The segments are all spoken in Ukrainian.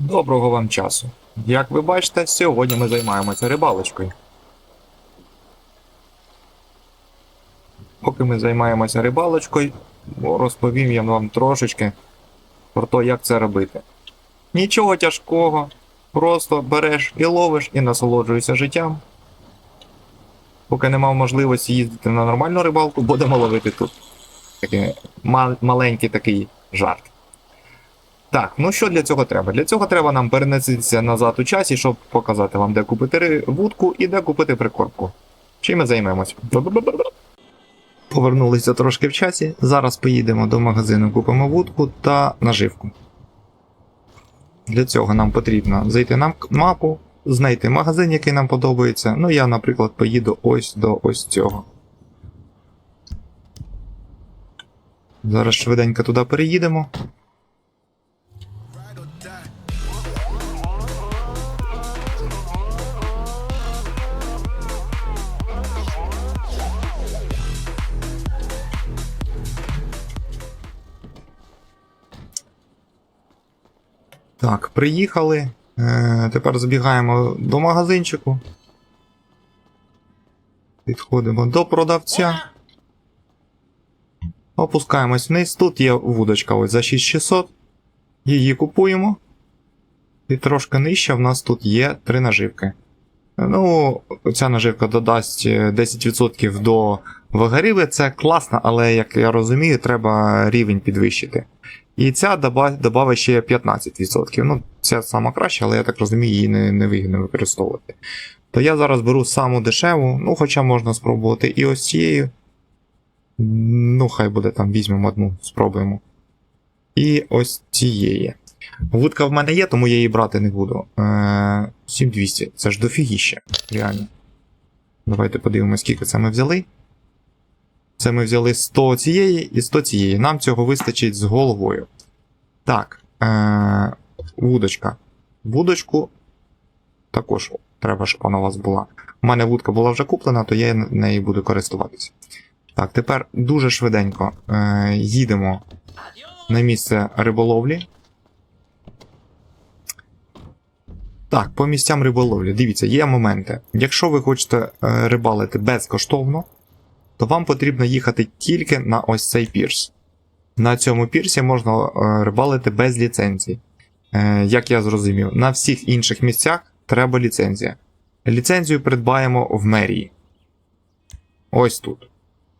Доброго вам часу. Як ви бачите, сьогодні ми займаємося рибалочкою. Поки ми займаємося рибалочкою, розповім я вам трошечки про те, як це робити. Нічого тяжкого, просто береш і ловиш і насолоджуєшся життям. Поки не мав можливості їздити на нормальну рибалку, будемо ловити тут. Такий маленький такий жарт. Так, ну що для цього треба? Для цього треба нам перенеситися назад у часі, щоб показати вам, де купити вудку і де купити прикормку. Чим ми займемось? Повернулися трошки в часі. Зараз поїдемо до магазину, купимо вудку та наживку. Для цього нам потрібно зайти на мапу, знайти магазин, який нам подобається. Ну, я, наприклад, поїду ось до ось цього. Зараз швиденько туди переїдемо. Так, приїхали. Е, тепер забігаємо до магазинчику. Підходимо до продавця. Опускаємось вниз. Тут є вудочка ось за 6600. Її купуємо. І трошки нижче в нас тут є три наживки. Ну, ця наживка додасть е, 10% до ваги. Це класно, але як я розумію, треба рівень підвищити. І ця доба- ще 15%. Ну, ця сама краща, але я так розумію, її не, не вигідно використовувати. То я зараз беру саму дешеву, ну, хоча можна спробувати і ось цією. Ну, хай буде там, візьмемо одну, спробуємо. І ось цієї. Вудка в мене є, тому я її брати не буду. Е, 7200. Це ж дофігіще, реально. Давайте подивимося, скільки це ми взяли. Це ми взяли 100 цієї і 100 цієї. Нам цього вистачить з головою. Так. Е- вудочка. Вудочку також треба, щоб вона у вас була. У мене вудка була вже куплена, то я нею буду користуватися. Так, тепер дуже швиденько е- їдемо на місце риболовлі. Так, по місцям риболовлі. Дивіться, є моменти. Якщо ви хочете е, рибалити безкоштовно, то вам потрібно їхати тільки на ось цей пірс. На цьому пірсі можна е, рибалити без ліцензії. Е, як я зрозумів, на всіх інших місцях треба ліцензія. Ліцензію придбаємо в мерії. Ось тут.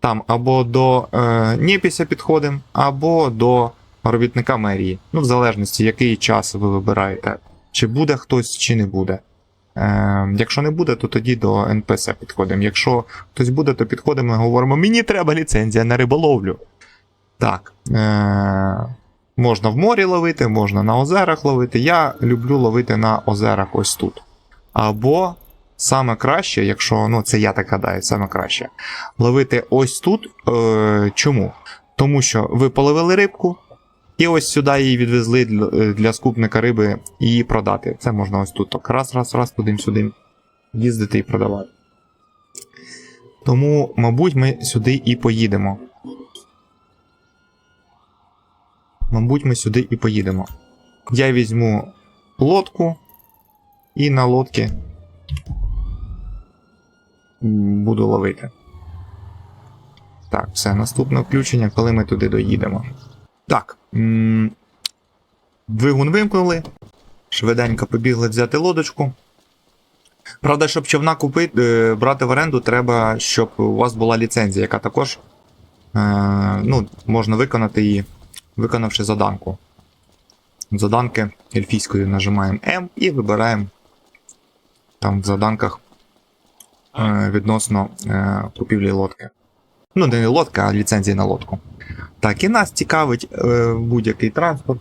Там або до е, Нєпіся підходимо, або до робітника мерії. Ну, в залежності, який час ви вибираєте. Чи буде хтось, чи не буде. Е, якщо не буде, то тоді до НПС підходимо. Якщо хтось буде, то підходимо і говоримо: мені треба ліцензія на риболовлю. Так. Е- можна в морі ловити, можна на озерах ловити. Я люблю ловити на озерах ось тут. Або саме краще, якщо ну це я так гадаю, саме краще. Ловити ось тут. Е- чому? Тому що ви половили рибку, і ось сюди її відвезли для, е, скупника риби і продати. Це можна ось тут так раз, раз, раз, туди-сюди їздити і продавати. Тому, мабуть, ми сюди і поїдемо. Мабуть, ми сюди і поїдемо. Я візьму лодку і на лодці буду ловити. Так, все, наступне включення, коли ми туди доїдемо. Так. Двигун вимкнули. Швиденько побігли взяти лодочку. Правда, щоб човна купити, е, брати в оренду, треба, щоб у вас була ліцензія, яка також е, ну, можна виконати її, виконавши заданку. Заданки ельфійською нажимаємо М і вибираємо там в заданках е, відносно купівлі лодки. Ну, не лодка, а ліцензії на лодку. Так, і нас цікавить е, будь-який транспорт,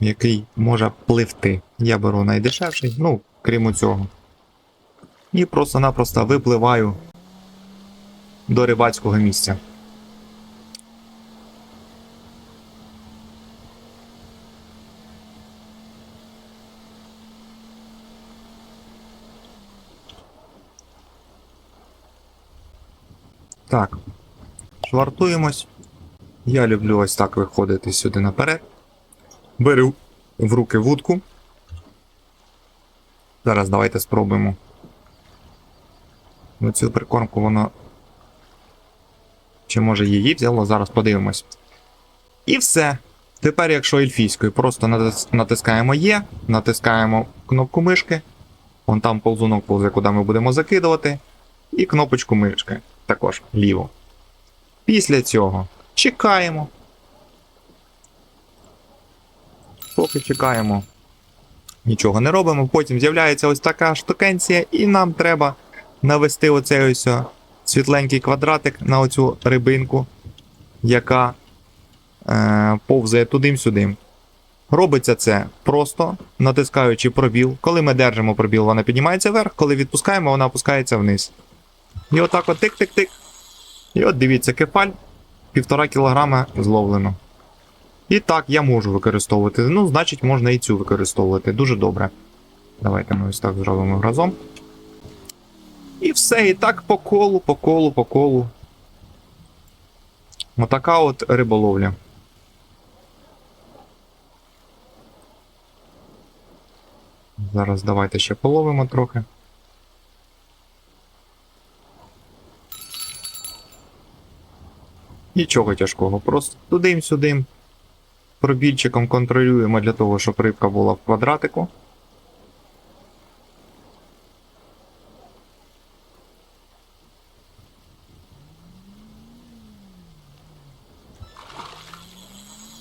який може пливти. Я беру найдешевший, ну, крім цього. І просто-напросто випливаю до рибацького місця. Так. Швартуємось. Я люблю ось так виходити сюди наперед. Беру в руки вудку. Зараз давайте спробуємо. Ну, цю прикормку воно. Чи може її взяло? Зараз подивимось. І все. Тепер, якщо ельфійською, просто натискаємо Є, натискаємо кнопку мишки. Вон там ползунок повзе, куди ми будемо закидувати. І кнопочку мишки. Також ліво. Після цього чекаємо. Поки чекаємо. Нічого не робимо. Потім з'являється ось така штукенція, і нам треба навести оцей ось світленький квадратик на оцю рибинку, яка е, повзає туди-сюди. Робиться це просто натискаючи пробіл. Коли ми держимо пробіл, вона піднімається вверх, коли відпускаємо, вона опускається вниз. І отак от тик-тик-тик. І от дивіться, кефаль півтора кілограма зловлено. І так, я можу використовувати. Ну, значить, можна і цю використовувати. Дуже добре. Давайте ми ось так зробимо разом. І все, і так по колу, по колу, по колу. Отака от риболовля. Зараз давайте ще половимо трохи. Нічого тяжкого, просто туди-сюди. Пробільчиком контролюємо для того, щоб рибка була в квадратику.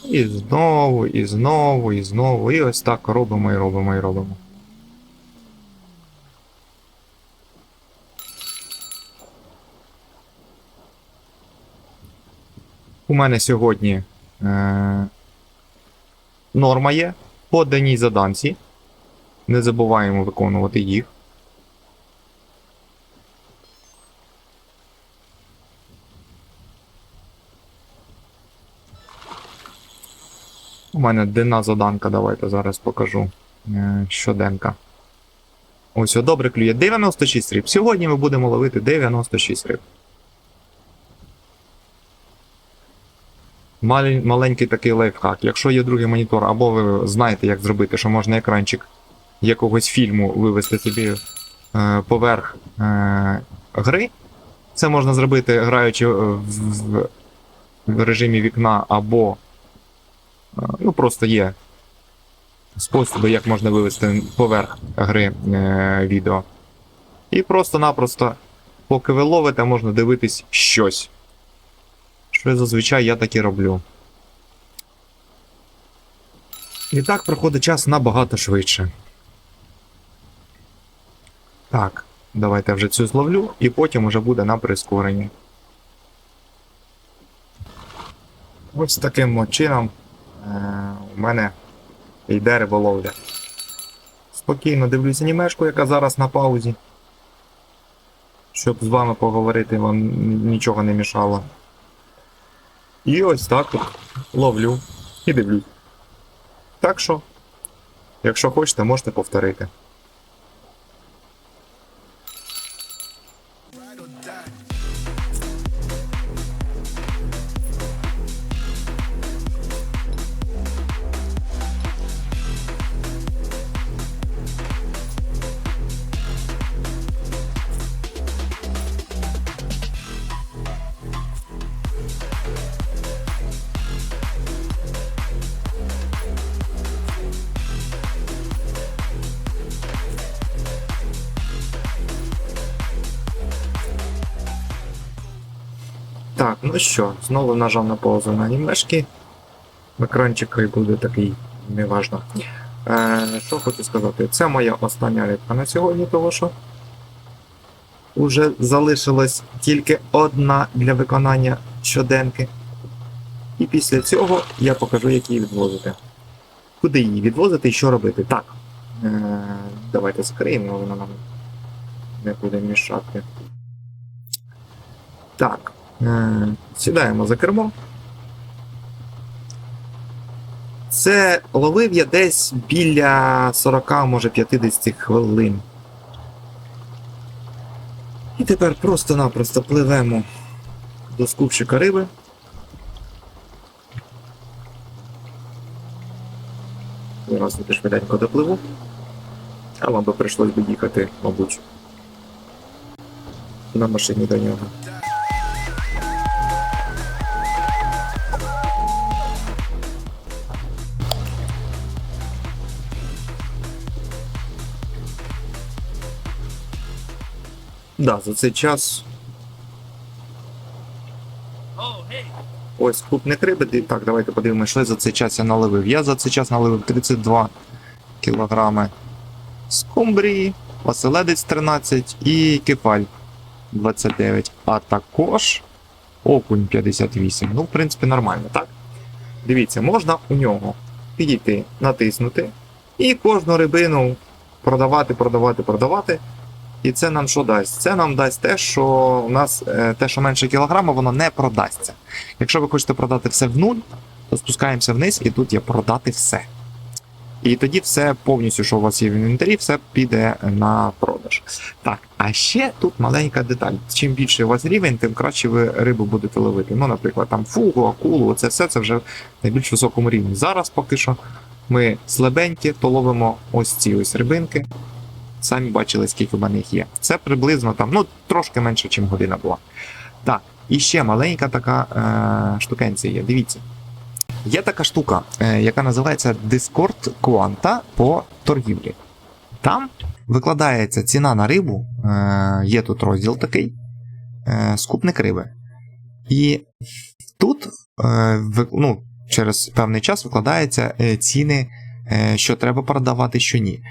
І знову, і знову, і знову. І ось так робимо і робимо і робимо. У мене сьогодні е- норма є по даній заданці. Не забуваємо виконувати їх. У мене денна заданка, давайте зараз покажу. Е, щоденка. Ось, добре клює. 96 риб. Сьогодні ми будемо ловити 96 риб. Маленький такий лайфхак. Якщо є другий монітор, або ви знаєте, як зробити, що можна екранчик якогось фільму вивести собі е, поверх е, гри. Це можна зробити, граючи в, в, в режимі вікна, або е, ну, просто є способи, як можна вивести поверх гри е, відео. І просто-напросто, поки ви ловите, можна дивитись щось. Що зазвичай я так і роблю. І так проходить час набагато швидше. Так, давайте вже цю зловлю, і потім уже буде на прискоренні. Ось таким чином е- у мене йде риболовля. Спокійно дивлюся анімешку, яка зараз на паузі. Щоб з вами поговорити, вам нічого не мішало. І ось так от ловлю і дивлюсь. Так що, якщо хочете, можете повторити. Так, ну що, знову нажав на паузу на анімешки. Екранчик буде такий, неважно. Е, що хочу сказати, це моя остання рибка на сьогодні, того що уже залишилась тільки одна для виконання щоденки. І після цього я покажу, як її відвозити. Куди її відвозити і що робити? Так. Е, давайте закриємо, вона нам не буде мішати. Так. Е, Сідаємо за кермо. Це ловив я десь біля 40, може 50 хвилин. І тепер просто-напросто пливемо до скупщика риби. Зараз я швиденько допливу. А вам би прийшлось би їхати, мабуть. На машині до нього. Да, за цей час. Ось купник риби. Ді- Так, давайте подивимося, що за цей час я наливив. Я за цей час наливив 32 кілограми скумбрії, оселедець 13 і кефаль 29. А також окунь 58. Ну, в принципі, нормально, так? Дивіться, можна у нього підійти, натиснути і кожну рибину продавати, продавати, продавати. І це нам що дасть? Це нам дасть те, що у нас е, те, що менше кілограма, воно не продасться. Якщо ви хочете продати все в нуль, то спускаємося вниз, і тут є продати все. І тоді все повністю, що у вас є в інвентарі, все піде на продаж. Так, а ще тут маленька деталь. Чим більше у вас рівень, тим краще ви рибу будете ловити. Ну, наприклад, там фугу, акулу, це все це вже на більш високому рівні. Зараз поки що ми слабенькі, то ловимо ось ці ось рибинки. Самі бачили, скільки в мене їх є. Це приблизно там, ну, трошки менше, ніж година була. Так, і ще маленька така е, штукенція є. Дивіться. Є така штука, е, яка називається Discord Quanta по торгівлі. Там викладається ціна на рибу, е, є тут розділ такий, е, скупник риби. І тут е, ви- ну, через певний час викладаються е, ціни, е, що треба продавати, що ні.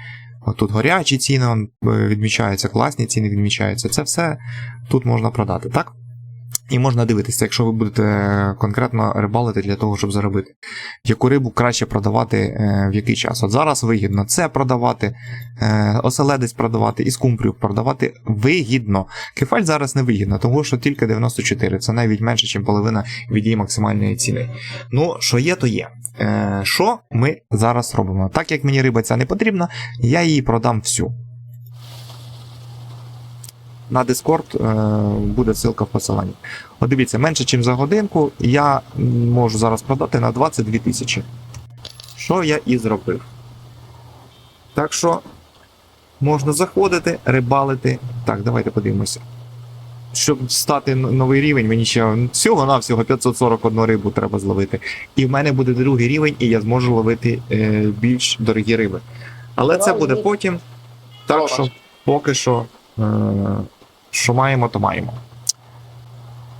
Тут горячі ціни е, відмічаються, класні ціни відмічаються. Це все тут можна продати, так? І можна дивитися, якщо ви будете конкретно рибалити для того, щоб заробити, яку рибу краще продавати е, в який час. От зараз вигідно це продавати, е, оселедець продавати і скумбрію продавати вигідно. Кефаль зараз не вигідно, тому що тільки 94, це навіть менше, ніж половина від її максимальної ціни. Ну, що є, то є. Е, що ми зараз робимо? Так як мені риба ця не потрібна, я її продам всю. На Discord е, буде ссылка в посиланні. От дивіться, менше, ніж за годинку я можу зараз продати на 22 тисячі. Що я і зробив. Так що можна заходити, рибалити. Так, давайте подивимося. Щоб стати новий рівень, мені ще всього-навсього 541 рибу треба зловити. І в мене буде другий рівень, і я зможу ловити е, більш дорогі риби. Але це буде потім. Так що поки що, е, що маємо, то маємо.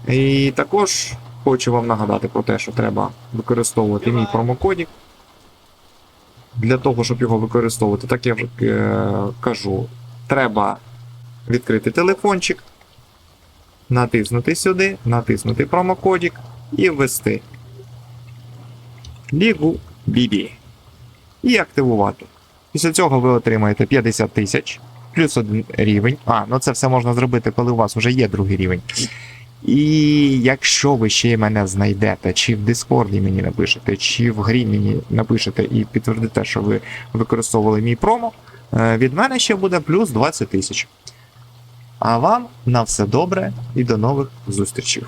І також хочу вам нагадати про те, що треба використовувати мій промокодік. Для того, щоб його використовувати, так я вже е, кажу, треба відкрити телефончик, натиснути сюди, натиснути промокодік і ввести Лігу BB. І активувати. Після цього ви отримаєте 50 тисяч плюс один рівень. А, ну це все можна зробити, коли у вас вже є другий рівень. І якщо ви ще мене знайдете, чи в Дискорді мені напишете, чи в грі мені напишете і підтвердите, що ви використовували мій промо, е, від мене ще буде плюс 20 тисяч. А вам на все добре і до нових зустрічей.